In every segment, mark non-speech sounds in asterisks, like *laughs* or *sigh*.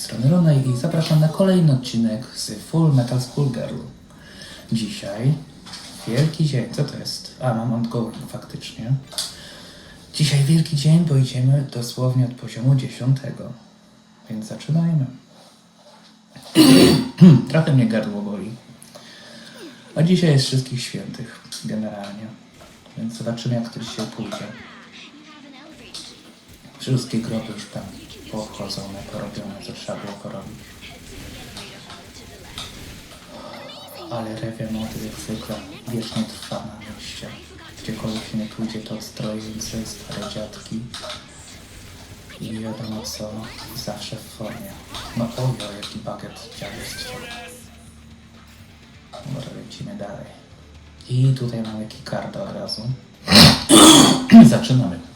strony Ronej i zapraszam na kolejny odcinek z Full Metal Schoolgirl. Dzisiaj wielki dzień. Co to jest? A, mam ongoing faktycznie. Dzisiaj wielki dzień, bo idziemy dosłownie od poziomu 10. Więc zaczynajmy. *clears throat* Trochę mnie gardło boli. A dzisiaj jest wszystkich świętych, generalnie. Więc zobaczymy, jak to dzisiaj pójdzie. Wszystkie groby już tam poobchodzone, porobione, co trzeba było porobić. Ale rewia mody jak zwykle wiecznie trwa na mieście. Gdziekolwiek nie pójdzie, to strojeńce, stare dziadki. I wiadomo co, zawsze w formie. No ojo, jaki baget dziadostwo. Dobra, lecimy dalej. I tutaj mamy kikarda od razu. *clears throat* Zaczynamy.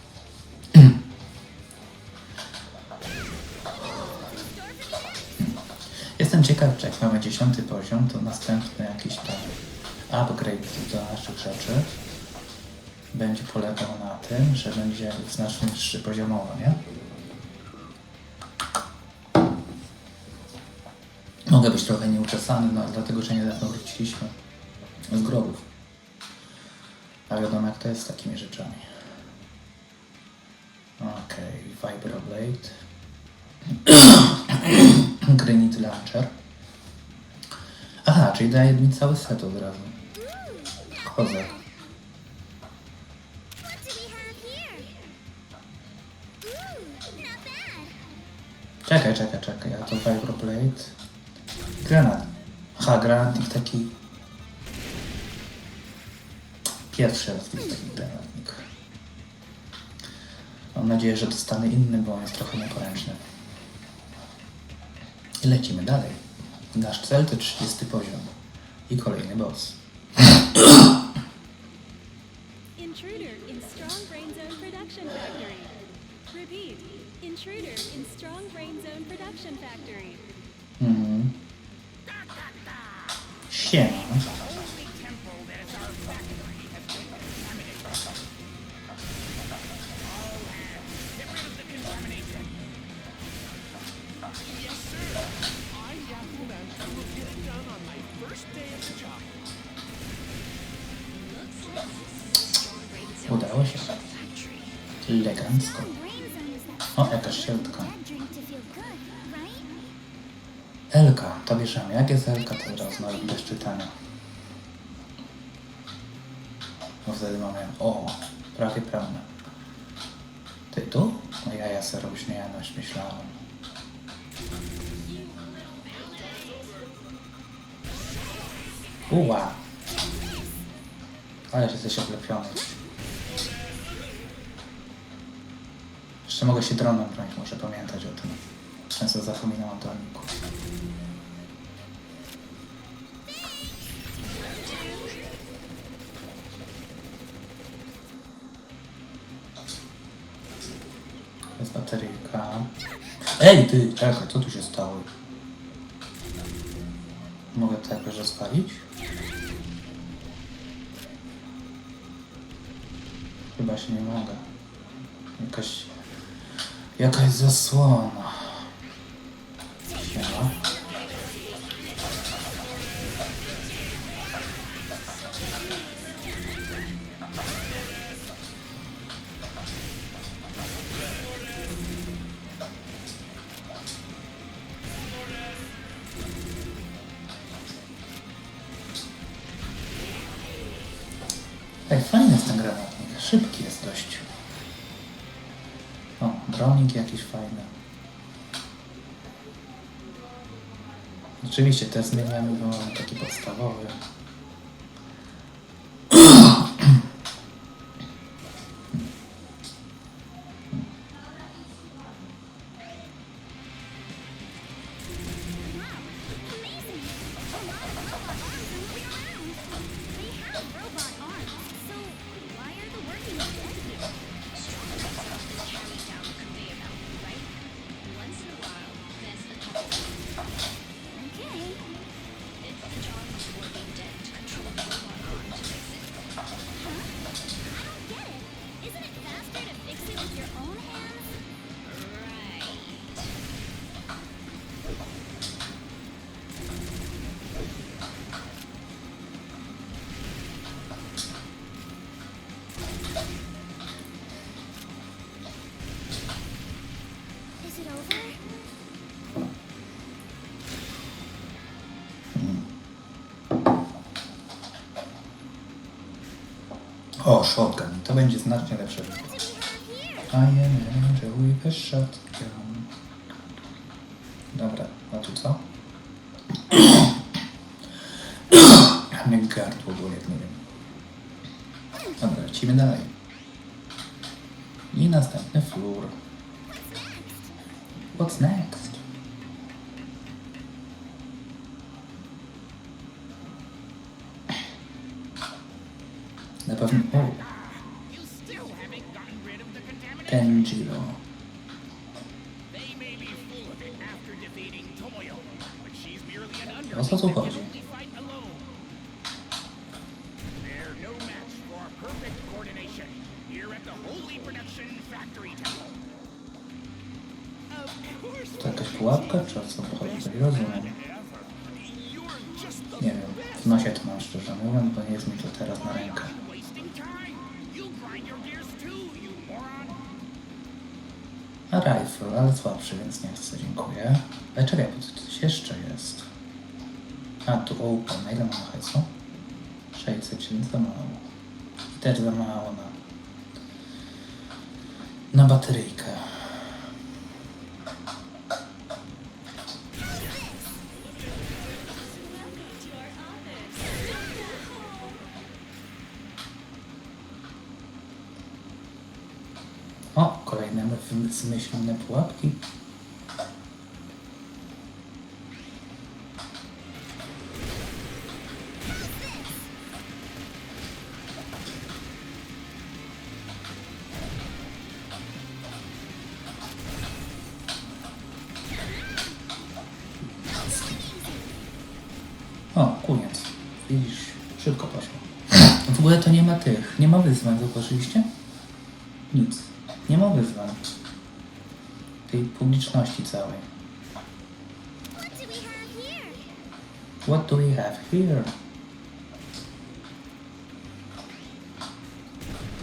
Jestem ciekaw, czy jak mamy dziesiąty poziom, to następny jakiś tam upgrade do naszych rzeczy będzie polegał na tym, że będzie znacznie wyższy poziomowo, nie? Mogę być trochę nieuczesany, no dlatego, że niedawno wróciliśmy z grobów. A wiadomo jak to jest z takimi rzeczami. Okej, Vibroblade. *clears throat* Granite Launcher. Aha, czyli daje mi cały set od razu. Kozak. Czekaj, czekaj, czekaj. A to Vibroblade. Granat. Aha, granatnik taki... Pierwszy raz widzę taki granatnik. Mam nadzieję, że dostanę inny, bo on jest trochę nieporęczny. I lecimy dalej. Nasz cel to 30 poziom. I kolejny boss. Intruder in Strong Brain Zone Production Factory. Repeat. Intruder in Strong Brain Zone Production Factory. Mhm. Siema. Elegancko. O, good, right? Elka, to bierzemy. Jak jest Elka, to od razu nawet bez czytania. Bo wtedy mamy, o, prawie pełne. Ty tu? No ja, ja sobie robić nie jadać, myślałem. Uła! Ale jesteś oblepiony. Jeszcze mogę się dronem bronić, muszę pamiętać o tym. Często zapominam o droniku. Jest bateryjka. Ej, ty, czekaj, co tu się stało? Mogę to jakoś rozwalić? Chyba się nie mogę. Jakaś... Jakaś zasłona. O, dronik jakiś fajny. Oczywiście te zmieniamy, bo taki podstawowy. O, shotgun. To będzie znacznie lepsze. I am an angel with a shotgun. Dobra, a tu co? Mnie gardło było, jak nie wiem. Dobra, lecimy dalej. I następny flur. What's next? 2008 rifle, ale słabszy, więc nie chcę, dziękuję. Ale czekaj, bo tu coś jeszcze jest. A, tu open. Na ile mam hajsu? 600, czyli za mało. I też za mało na... Na bateryjkę. Zmyślone pułapki. O. Widzisz, szybko poszło. W ogóle to nie ma tych, nie ma wyzwań, zauważyliście? Nic. Nie ma wyzwań. Tej publiczności całej. What do we have here?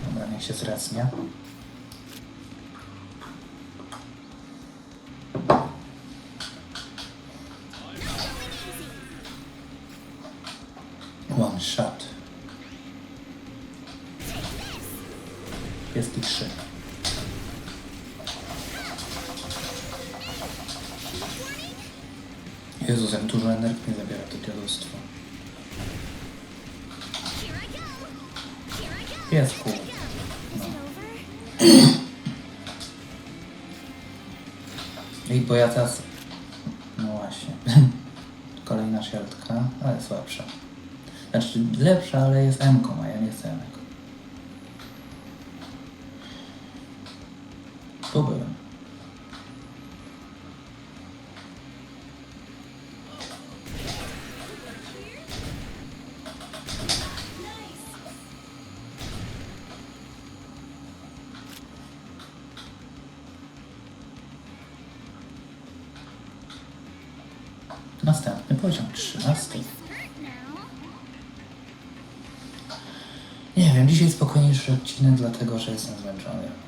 Dobra, niech się zracnia. Mi zabiera to dziadostwo. Piesku. No. *clears throat* I bo ja teraz... No właśnie. *laughs* Kolejna siertka, ale słabsza. Znaczy lepsza, ale jest M-ką, a ja nie chcę M-ką.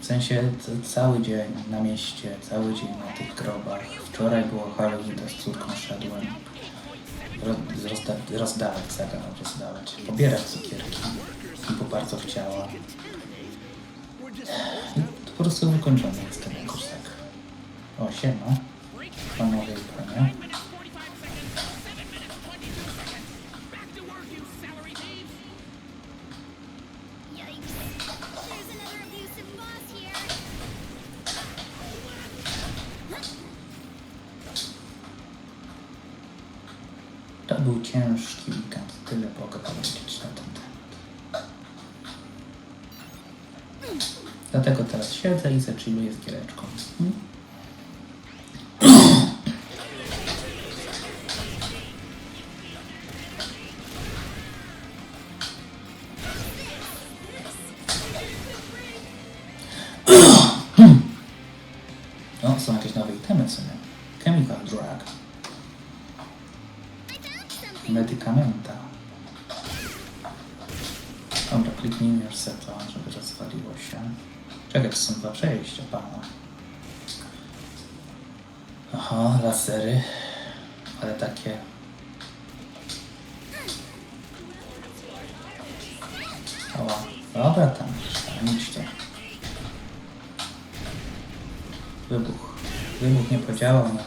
W sensie cały dzień na mieście, cały dzień na tych grobach. Wczoraj było Halloween, to z córką szedłem. Ro, rozda, rozdawać, zagadam rozdawać. Pobierać cukierki, bo bardzo chciała. I to po prostu wykończony jestem jakoś tak. O, siema. Panowie i panie. Dlatego teraz siedzę i zaczynuję z giereczką. Takie... Ała. Dobra, tam, staniczcie. Wybuch. Wybuch nie podziałał na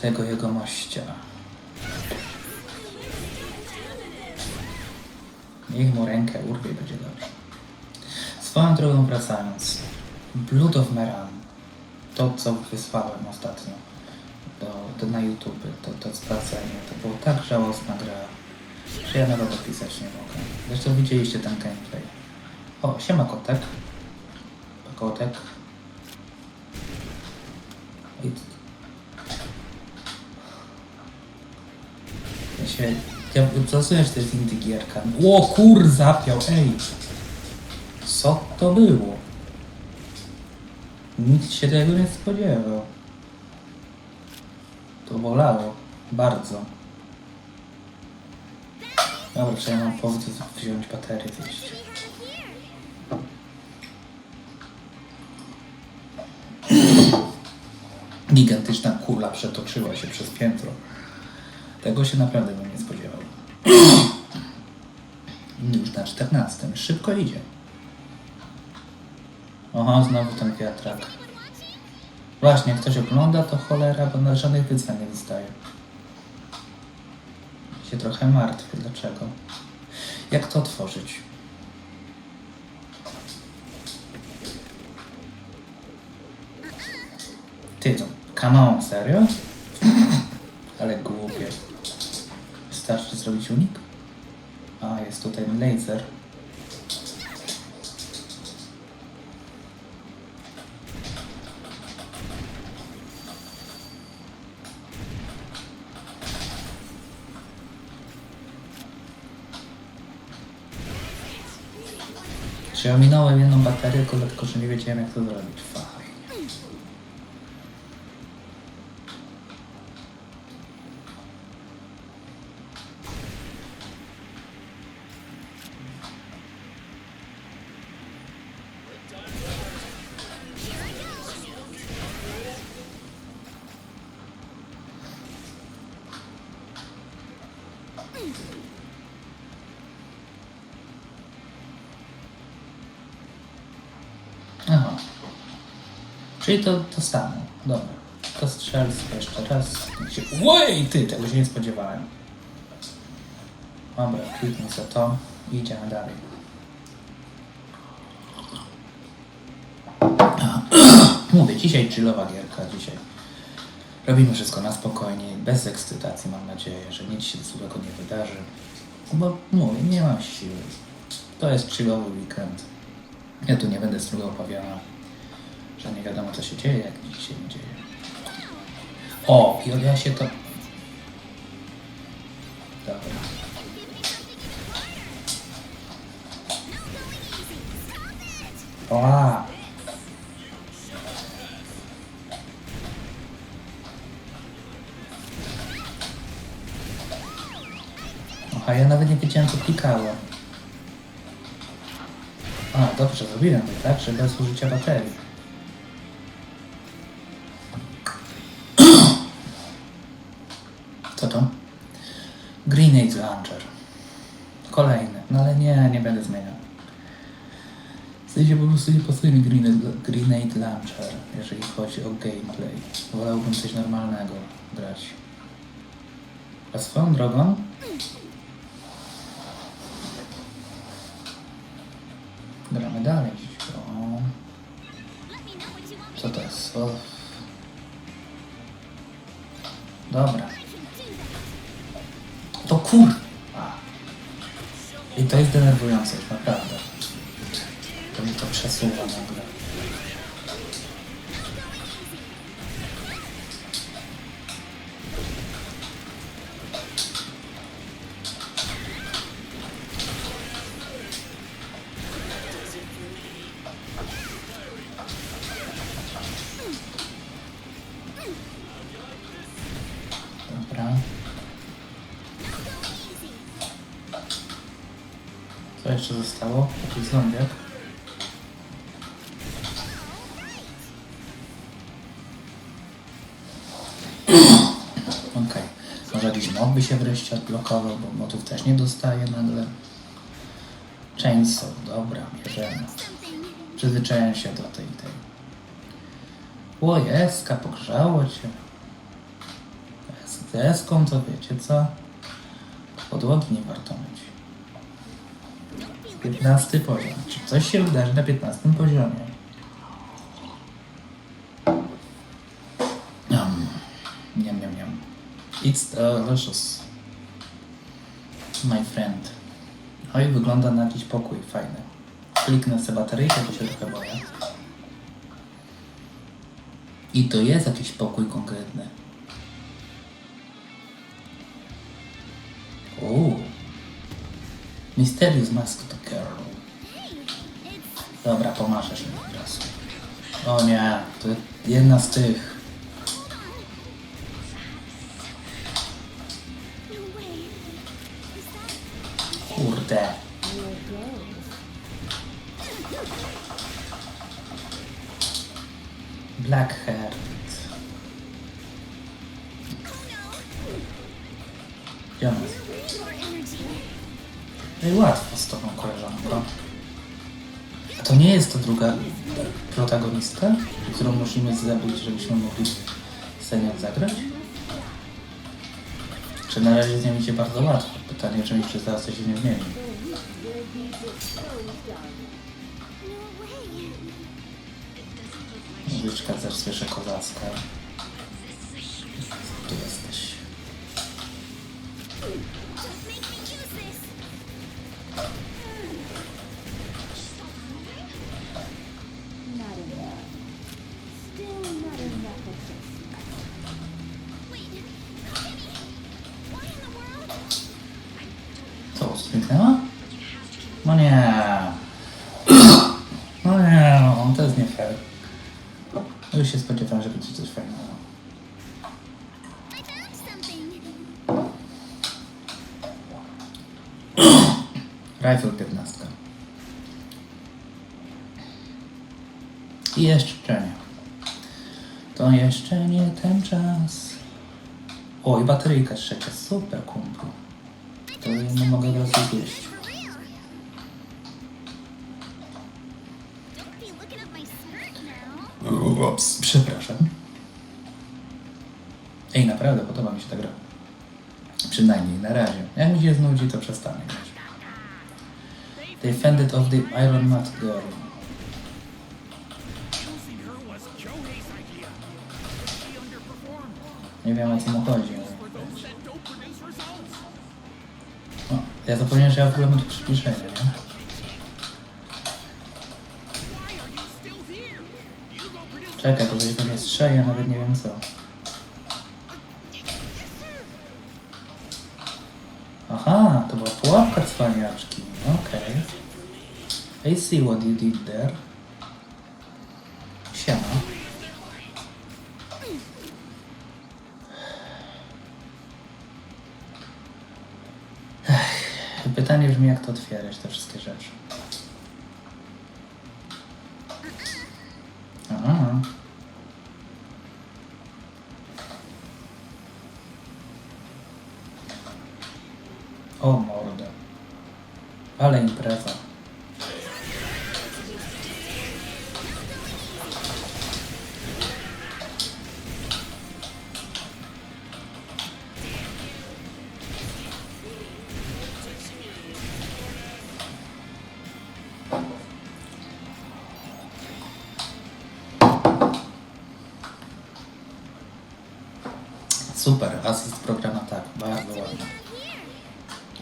tego jego mościa. Niech mu rękę urwie będzie dobrze. Swoją drogą wracając. Blood of Meran. To, co wysłałem ostatnio do, na YouTube, to, to sprawdzenie, to było tak żałosna gra, że ja nawet opisać nie mogę. Zresztą widzieliście ten gameplay. O, siema kotek. Kotek. I... Ja się... Ja zrozumiem, że to jest indie gierka. O kur, zapiał, ej! Co to było? Nikt się tego nie spodziewał. Bolało. Bardzo. Dobra, czy ja mam powód wziąć baterię wyjść. Gigantyczna kula przetoczyła się przez piętro. Tego się naprawdę bym nie spodziewał. *clears throat* Już na 14. Szybko idzie. Oho, znowu ten wiatrak. Właśnie, jak ktoś ogląda, to cholera, bo na żadnych wyzwań nie dostaje. Się trochę martwię. Dlaczego? Jak to otworzyć? Ty to, come on, serio? Ale głupie. Wystarczy zrobić unik? A, jest tutaj laser. Czy ominąłem jedną baterię, tylko dlatego, że nie wiedziałem jak to zrobić. Aha. Czyli to to samo. Dobra. To strzelstwo jeszcze raz. Oj, ty, tego się nie spodziewałem. Dobra, kliknij za to i idziemy dalej. *clears throat* Mówię, dzisiaj chillowa gierka, dzisiaj. Robimy wszystko na spokojnie, bez ekscytacji mam nadzieję, że nic się złego nie wydarzy. Bo mówię, nie mam siły. To jest chillowy weekend. Ja tu nie będę strugo opowiadał, że nie wiadomo co się dzieje, jak nic się nie dzieje. O, i się to... Dobra. Oa! Aha, ja nawet nie wiedziałem co klikałem. Dobrze, zrobiłem to, tak? Że bez użycia baterii. Co to? Grenade Launcher. Kolejny. No ale nie, nie będę zmieniał. W sensie po prostu nie pasuje mi Grenade Launcher, jeżeli chodzi o gameplay. Wolałbym coś normalnego grać. A swoją drogą, gramy dalej. O, co to jest? O. Dobra. to kur... A. I to jest denerwujące naprawdę. To mi to przesuwa nagle. Dobra. Jeszcze zostało? Jakiś zombiak? *clears throat* Okej. Może jakiś mob by się wreszcie odblokował, bo motów też nie dostaje nagle. Chainsaw, dobra, bierzemy. Przyzwyczaiłem się do tej, tej. O, jeska, pogrzało cię. Z deską to wiecie co? Podłogi nie warto myć. 15 poziom. Czy coś się wydarzy na 15 poziomie? Um, niam, niam, niam. It's delicious. My friend. Oj, wygląda na jakiś pokój fajny. Kliknę sobie bateryjkę, bo się trochę boję. I to jest jakiś pokój konkretny. Uuu. Mysterious Masked Girl. Dobra, pomarzesz mi teraz. O nie, to jedna z tych. Żebyśmy mogli nią zagrać? Czy na razie z nią idzie bardzo łatwo? Pytanie, czy jeszcze zaraz coś się nie zmieni. Muzyczka też słyszę kozacka. No, to jest nie fair. Już się spodziewałem, że będzie coś fajnego. *clears throat* Rifle 15. I jeszcze nie. To jeszcze nie ten czas. O, i bateryjka trzecia. Super, kumplu. To nie mogę od zjeść. Ups. Przepraszam. Ej, naprawdę podoba mi się ta gra. Przynajmniej na razie. Jak mi się znudzi, to przestanę grać. Defended of the Iron Mat Girl. Nie wiem o co mu chodzi. O, ja zapomniałem, że ja w ogóle mam tu przybliżenie, nie? Czekaj, to będzie pewnie strzeli, ja nawet nie wiem co. Aha, to była pułapka cwaniaczki. Okej. I see what you did there. Siema. Pytanie brzmi, jak to otwierać, te wszystkie rzeczy. Super, asyst programa tak, bardzo ładny.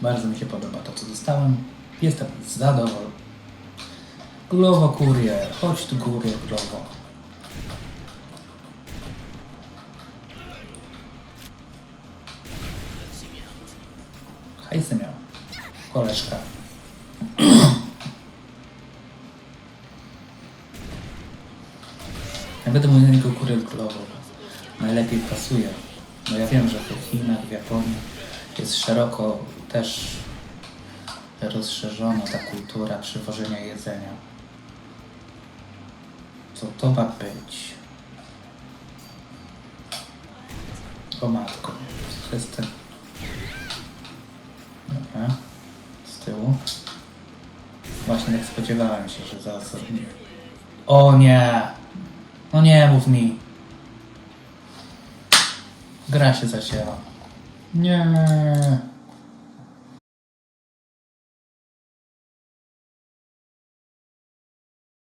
Bardzo mi się podoba to, co dostałem. Jestem zadowolony. Glowo kurier, chodź tu kurier, glowo. Hajsy miał. Koleżka. Ja będę mówił na niego kurier glowo. Najlepiej pasuje. No ja wiem, że w Chinach, w Japonii jest szeroko też rozszerzona ta kultura przywożenia jedzenia. Co to ma być? O matko, to jest ten... Dobra, z tyłu. Właśnie tak spodziewałem się, że zaraz... O nie! No nie mów mi. Gra się zacięła. Nie.